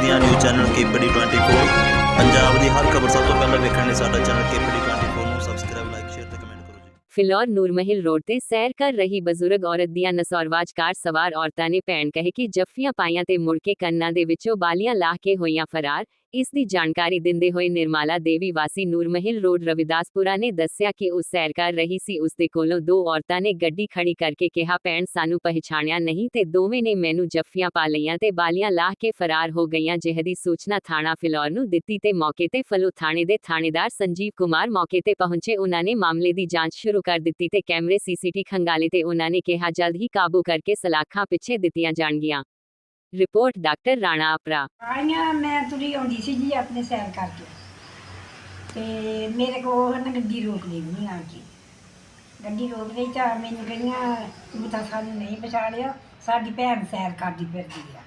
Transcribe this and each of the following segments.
ਪੰਜਾਬ ਦੀਆਂ news channel K P D 24 Punjab ਦੀ ਹਰ ਖਬਰ ਸਭ ਤੋਂ ਪਹਿਲਾਂ ਵੇਖਣ ਲਈ ਸਾਡਾ ਚੈਨਲ ਕੇਪੀਡੀ 24 ਨੂੰ ਸਬਸਕ੍ਰਾਈਬ ਲਾਈਕ ਸ਼ੇਅਰ ਤੇ ਕਮੈਂਟ ਕਰੋ ਜੀ। ਫਿਲੌਰ ਨੂਰਮਹਿਲ ਰੋਡ ਤੇ ਸੈਰ ਕਰ ਰਹੀ ਬਜ਼ੁਰਗ ਔਰਤ ਦੀਆਂ ਨਸੌਰਵਾਜ ਕਾਰ ਸਵਾਰ ਔਰਤਾਂ ਨੇ ਭੈਣ ਕਹਿ ਕੇ ਜੱਫੀਆਂ ਪਾਈਆਂ ਤੇ ਮੁੜ ਕੇ ਕੰਨਾਂ ਦੇ ਵਿੱਚੋਂ ਬਾਲੀਆਂ ਲਾਹ ਕੇ ਹੋਈਆਂ ਫਰਾਰ। ਇਸ ਦੀ ਜਾਣਕਾਰੀ ਦਿੰਦੇ ਹੋਏ ਨਿਰਮਾਲਾ ਦੇਵੀ ਵਾਸੀ ਨੂਰਮਹਿਲ ਰੋਡ ਰਵਿਦਾਸਪੁਰਾ ਨੇ ਦੱਸਿਆ ਕਿ ਉਹ ਸੈਰ ਕਰ ਰਹੀ ਸੀ। ਉਸ ਦੇ ਕੋਲੋਂ ਦੋ ਔਰਤਾਂ ਨੇ ਗੱਡੀ ਖੜੀ ਕਰਕੇ ਕਿਹਾ, ਭੈਣ, ਸਾਨੂੰ ਪਹਿਚਾਣਿਆ ਨਹੀਂ ਤੇ ਦੋਵੇਂ ਨੇ ਮੈਨੂੰ ਜੱਫੀਆਂ ਪਾ ਲਈਆਂ ਤੇ ਬਾਲੀਆਂ ਲਾਹ ਕੇ ਫਰਾਰ ਹੋ ਗਈਆਂ, ਜਿਹਦੀ ਸੂਚਨਾ ਥਾਣਾ ਫਿਲੌਰ ਨੂੰ ਦਿੱਤੀ ਤੇ ਮੌਕੇ ਤੇ ਫਲੂ ਥਾਣੇ ਦੇ ਥਾਣੇਦਾਰ ਸੰਜੀਵ ਕੁਮਾਰ ਮੌਕੇ ਤੇ ਪਹੁੰਚੇ। ਉਹਨਾਂ ਨੇ ਮਾਮਲੇ ਦੀ ਜਾਂਚ ਸ਼ੁਰੂ ਕਰ ਦਿੱਤੀ ਤੇ ਕੈਮਰੇ ਸੀਸੀਟੀ ਖੰਗਾਲੇ ਤੇ ਉਹਨਾਂ ਨੇ ਕਿਹਾ, ਜਲਦ ਹੀ ਕਾਬੂ ਕਰਕੇ ਸਲਾਖਾਂ ਪਿੱਛੇ ਦਿੱਤੀਆਂ ਜਾਣਗੀਆਂ। ਰਿਪੋਰਟ ਡਾਕਟਰ ਰਾਣਾ ਆਪਰਾ ਆਈਆਂ ਮੈਂ ਤੁਰੀ ਆਉਂਦੀ ਸੀ ਜੀ ਆਪਣੇ ਸੈਰ ਕਰਕੇ। ਤੇ ਮੇਰੇ ਕੋਲ ਨਾ ਗੱਡੀ ਰੋਕ ਲਈ ਨਹੀਂ ਆ ਕੇ। ਗੱਡੀ ਰੋਕ ਲਈ ਤਾਂ ਮੈਨੂੰ ਕਹਿੰਦੀਆਂ ਤੂੰ ਤਾਂ ਸਾਨੂੰ ਨਹੀਂ ਪਛਾੜਿਆ ਸਾਡੀ ਭੈਣ ਸੈਰ ਕਰਦੀ ਫਿਰਦੀ ਆ।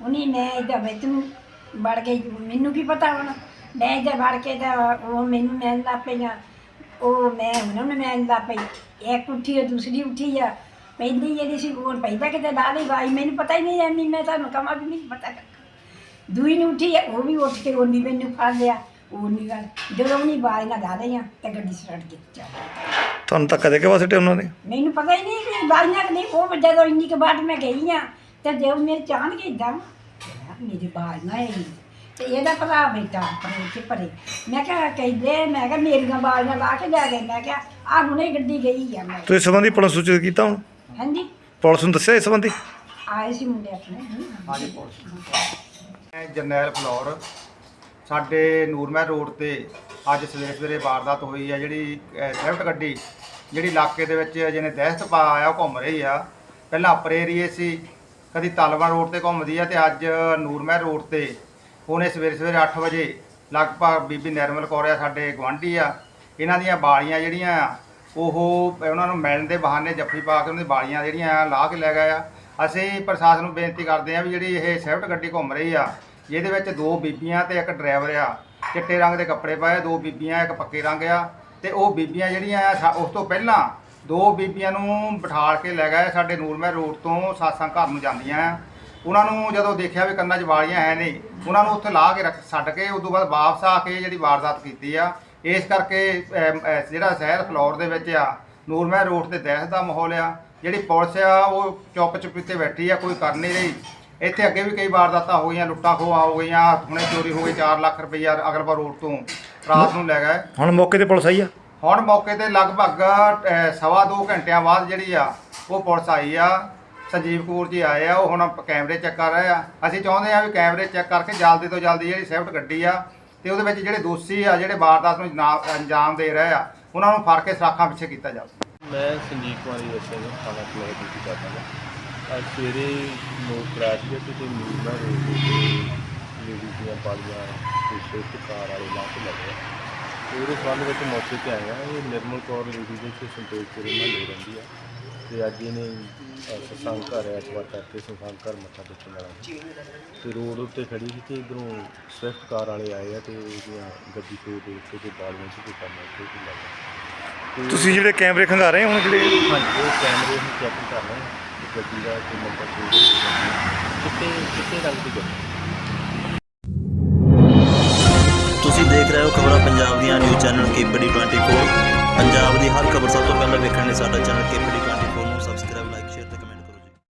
ਉਹਨੇ ਮੈਂ ਇਹਦਾ ਵੇ ਤੂੰ ਵੜ ਗਈ ਮੈਨੂੰ ਕੀ ਪਤਾ ਹੁਣ? ਮੈਂ ਇੱਦਾਂ ਵੜ ਕੇ ਤਾਂ ਉਹ ਮੈਨੂੰ ਮੈਂ ਲੱਗ ਪਈਆਂ। ਉਹ ਮੈਂ ਉਹਨਾਂ ਨੂੰ ਮੈਂ ਲੱਗ ਪਈ। ਇੱਕ ਉੱਠੀ ਆ, ਦੂਸਰੀ ਉੱਠੀ ਆ। ਪਹਿਲੀ ਜਿਹੜੀ ਸੀ ਉਹ ਪਹਿਲਾਂ ਕਿਤੇ ਲਾ ਲਈ ਵਾਈ ਮੈਨੂੰ ਪਤਾ ਹੀ ਨਹੀਂ ਐਵੇਂ ਮੈਂ ਤੁਹਾਨੂੰ ਕਮਾ ਵੀ ਨਹੀਂ ਪਤਾ ਦੂਈ ਨੂੰ ਉੱਠੀ ਉਹ ਵੀ ਉੱਠ ਕੇ ਉਹਨੀ ਮੈਨੂੰ ਫੜ ਲਿਆ ਉਹ ਨਹੀਂ ਗੱਲ ਜਦੋਂ ਉਹਨੀ ਬਾਈ ਨਾਲ ਲਾ ਲਈਆਂ ਤੇ ਗੱਡੀ ਸਟਾਰਟ ਕੀਤੀ ਚੱਲ ਤੁਹਾਨੂੰ ਤਾਂ ਕਦੇ ਕਿਹਾ ਸਿੱਟੇ ਉਹਨਾਂ ਨੇ? ਮੈਨੂੰ ਪਤਾ ਹੀ ਨਹੀਂ ਕਿ ਬਾਈਆਂ ਕਿ ਨਹੀਂ ਉਹ ਜਦੋਂ ਇੰਨੀ ਕੁ ਬਾਅਦ ਮੈਂ ਗਈ ਆ ਤੇ ਜੇ ਮੇਰੇ ਚਾਹਣ ਕੇ ਇਦਾਂ ਮੇਰੀ ਬਾਜ ਨਾ ਆਈ। ਤੇ ਇਹਦਾ ਭਰਾ ਬੈਠਾ ਪਰੇ ਤੇ ਪਰੇ ਮੈਂ ਕਿਹਾ ਕਹਿੰਦੇ ਮੈਂ ਕਿਹਾ ਮੇਰੀਆਂ ਬਾਜਾਂ ਲਾ ਕੇ ਜਾ ਗਏ ਮੈਂ ਕਿਹਾ ਆ ਹੁਣੇ ਗੱਡੀ ਗਈ ਆ ਮੈਂ। ਤੁਸੀਂ ਸੰਬੰਧੀ ਪੁਲਿਸ ਨੂੰ ਸੂਚਿਤ ਕੀਤਾ ਹੁਣ? ਹਾਂਜੀ। ਪੁਲਿਸ ਨੂੰ ਦੱਸਿਆ ਇਸ ਸੰਬੰਧੀ? ਆਏ ਸੀ ਮੁੰਡੇ ਆਪਣੇ ਹਾਂਜੀ ਮੈਂ ਜਰਨੈਲ ਫਲੋਰ। ਸਾਡੇ ਨੂਰਮਹਿਰ ਰੋਡ ਤੇ ਅੱਜ ਸਵੇਰੇ ਸਵੇਰੇ ਵਾਰਦਾਤ ਹੋਈ ਹੈ ਜਿਹੜੀ ਅਹ, ਸਵਿਫਟ ਗੱਡੀ ਜਿਹੜੀ ਇਲਾਕੇ ਦੇ ਵਿੱਚ ਜਿਹਨੇ ਦਹਿਸ਼ਤ ਪਾ ਆਇਆ ਉਹ ਘੁੰਮ ਰਹੀ ਆ। ਪਹਿਲਾਂ ਅਪਰ ਏਰੀਏ ਸੀ ਕਦੀ ਤਲਵਾਂ ਰੋਡ ਤੇ ਘੁੰਮਦੀ ਆ ਤੇ ਅੱਜ ਨੂਰਮਹਿਰ ਰੋਡ ਤੇ ਉਹਨੇ ਸਵੇਰੇ ਸਵੇਰੇ 8 ਵਜੇ ਲਗਭਗ ਬੀਬੀ ਨਿਰਮਲ ਕੌਰ ਆ ਸਾਡੇ ਗਵਾਂਢੀ ਆ। ਇਹਨਾਂ ਦੀਆਂ ਬਾਲੀਆਂ ਜਿਹੜੀਆਂ ਆ, ਉਹ ਉਹਨਾਂ ਨੂੰ ਮਿਲਣ ਦੇ ਬਹਾਨੇ ਜੱਫੀ ਪਾ ਕੇ ਉਹਨਾਂ ਦੀ ਬਾਲੀਆਂ ਜਿਹੜੀਆਂ ਆ, ਲਾਹ ਕੇ ਲੈ ਗਏ ਆ। ਅਸੀਂ ਪ੍ਰਸ਼ਾਸਨ ਨੂੰ ਬੇਨਤੀ ਕਰਦੇ ਆ ਵੀ ਜਿਹੜੀ ਇਹ ਸਵਿਫਟ ਗੱਡੀ ਘੁੰਮ ਰਹੀ ਆ ਜਿਹਦੇ ਵਿੱਚ ਦੋ ਬੀਬੀਆਂ ਤੇ ਇੱਕ ਡਰਾਈਵਰ ਆ। ਚਿੱਟੇ ਰੰਗ ਦੇ ਕੱਪੜੇ ਪਾਏ, ਦੋ ਬੀਬੀਆਂ, ਇੱਕ ਪੱਕੇ ਰੰਗ ਆ। ਤੇ ਉਹ ਬੀਬੀਆਂ ਜਿਹੜੀਆਂ ਆ ਉਸ ਤੋਂ ਪਹਿਲਾਂ ਦੋ ਬੀਬੀਆਂ ਨੂੰ ਬਿਠਾਲ ਕੇ ਲੈ ਗਏ ਸਾਡੇ ਨੂਰਮਹਿਰ ਰੋਡ ਤੋਂ, ਸਾਸਾਂ ਘਰ ਨੂੰ ਜਾਂਦੀਆਂ ਆ। ਉਹਨਾਂ ਨੂੰ ਜਦੋਂ ਦੇਖਿਆ ਵੀ ਕੰਨਾਂ 'ਚ ਵਾਲੀਆਂ ਹੈ ਨਹੀਂ ਉਹਨਾਂ ਨੂੰ ਉੱਥੇ ਲਾ ਕੇ ਰੱਖ ਛੱਡ ਕੇ ਉਸ ਤੋਂ ਬਾਅਦ ਵਾਪਸ ਆ ਕੇ ਜਿਹੜੀ ਵਾਰਦਾਤ ਕੀਤੀ ਆ ਇਸ ਕਰਕੇ ਜਿਹੜਾ ਸ਼ਹਿਰ ਫਲੋਰ ਦੇ ਵਿੱਚ ਆ ਨੂਰਮਹਿਰ ਰੋਡ ਤੇ ਦਹਿਸ਼ਤ ਦਾ ਮਾਹੌਲ ਆ ਜਿਹੜੀ ਪੁਲਿਸ ਆ ਉਹ ਚੁੱਪ ਚੁਪੀਤੇ ਬੈਠੀ ਆ ਕੋਈ ਕਰ ਨਹੀਂ ਰਹੀ। ਇੱਥੇ ਅੱਗੇ ਵੀ ਕਈ ਵਾਰਦਾਤਾਂ ਹੋ ਗਈਆਂ ਲੁੱਟਾਂ ਖੋਹਾਂ ਹੋ ਗਈਆਂ ਹੁਣੇ ਚੋਰੀ ਹੋ ਗਈ 4 ਲੱਖ ਰੁਪਈਆ ਅਗਰਪਾ ਰੋਡ ਤੋਂ ਰਾਤ ਨੂੰ ਲੈ ਗਏ। ਹੁਣ ਮੌਕੇ ਤੇ ਪੁਲਿਸ ਆਈ ਆ? ਹੁਣ ਮੌਕੇ ਤੇ ਲਗਭਗ ਸਵਾ ਦੋ ਘੰਟਿਆਂ ਬਾਅਦ ਜਿਹੜੀ ਆ ਉਹ ਪੁਲਿਸ ਆਈ ਆ। ਸੰਜੀਵ ਕਪੂਰ ਜੀ ਆਏ ਆ, ਉਹ ਹੁਣ ਕੈਮਰੇ ਚੈੱਕ ਕਰ ਰਹੇ ਆ। ਅਸੀਂ ਚਾਹੁੰਦੇ ਆ ਵੀ ਕੈਮਰੇ ਚੈੱਕ ਕਰਕੇ ਜਲਦੀ ਤੋਂ ਜਲਦੀ ਜਿਹੜੀ ਸਵਿਫਟ ਗੱਡੀ ਆ, ਤੇ ਉਹਦੇ ਵਿੱਚ ਜਿਹੜੇ ਦੋਸ਼ੀ ਆ, ਜਿਹੜੇ ਵਾਰਦਾਤ ਨੂੰ ਜਨਾ- ਅੰਜਾਮ ਦੇ ਰਹੇ ਆ, ਉਹਨਾਂ ਨੂੰ ਫੜ ਕੇ ਸਰਾਖਾਂ ਪਿੱਛੇ ਕੀਤਾ ਜਾਵੇ। ਮੈਂ ਸੰਜੀਵ ਕੁਮਾਰ ਦੱਸਿਆ ਜੀ, ਥਾਣਾ ਫਲੋਰ ਡਿਊਟੀ ਕਰਦਾ ਹਾਂ ਅੱਜ ਸਵੇਰੇ ਨੋਟ ਕਰਾਇਆ ਸੀ ਤੇ ਮੀਨਾ ਰੋਡ ਤੇ ਲੇਡੀ ਦੀਆਂ ਪਾਲੀਆਂ ਤੇ ਸਵਿਫਟ ਕਾਰ ਵਾਲੇ ਲਾ ਲੱਗੇ ਉਹਦੇ ਸੰਬੰਧ ਵਿੱਚ ਮੌਕੇ ਤੇ ਆਏ ਆ, ਇਹ ਨਿਰਮਲ ਕੌਰ ਲੇਡੀ ਦੇ ਇੱਥੇ ਸੰਤੋਖਪੁਰੇ ਮਹੱਲੇ ਰਹਿੰਦੀ ਆ। ਤੇ ਅੱਜ ਇਹਨੇ ਅਹ, ਸਤਸੰਗ ਘਰ ਐਤਵਾਰ ਕਰਕੇ ਸਤਸੰਗ ਘਰ ਮੱਥਾ ਟੇਕਣ ਵਾਲਾ। ਤੇ ਰੋਡ ਉੱਤੇ ਖੜੀ ਸੀ ਤੇ ਇਧਰੋਂ ਸਵਿਫਟ ਕਾਰ ਵਾਲੇ ਆਏ ਆ ਤੇ ਇਹਦੀਆਂ ਗੱਡੀ ਤੋਂ ਦੇਖ ਕੇ ਤੇ ਬਾਲੀਆਂ ਚ ਕੋਈ ਕੰਮ ਇੱਥੇ ਕੀ ਲੱਗਾ ਤੇ ਤੁਸੀਂ ਜਿਹੜੇ ਕੈਮਰੇ ਖੰਗਾ ਰਹੇ ਹੁਣ ਜਿਹੜੇ? ਹਾਂਜੀ ਉਹ ਕੈਮਰੇ ਨੂੰ ਚੈੱਕ ਕਰ ਰਹੇ ਹਾਂ ਕਿ ਗੱਡੀ ਦਾ ਕੋਈ ਨੰਬਰ ਕਿੱਥੇ ਕਿੱਥੇ ਰੰਗ ਦੀ ਗੱਡੀ ਤੁਸੀਂ ਦੇਖ ਰਹੇ ਹੋ ਖਬਰਾਂ ਪੰਜਾਬ ਦੀਆਂ news channel K P D 24 Punjab ਦੀ ਹਰ ਖਬਰ ਸਭ ਤੋਂ ਪਹਿਲਾਂ ਵੇਖਣ ਲਈ ਸਾਡਾ ਚੈਨਲ ਕੇਪੀਡੀ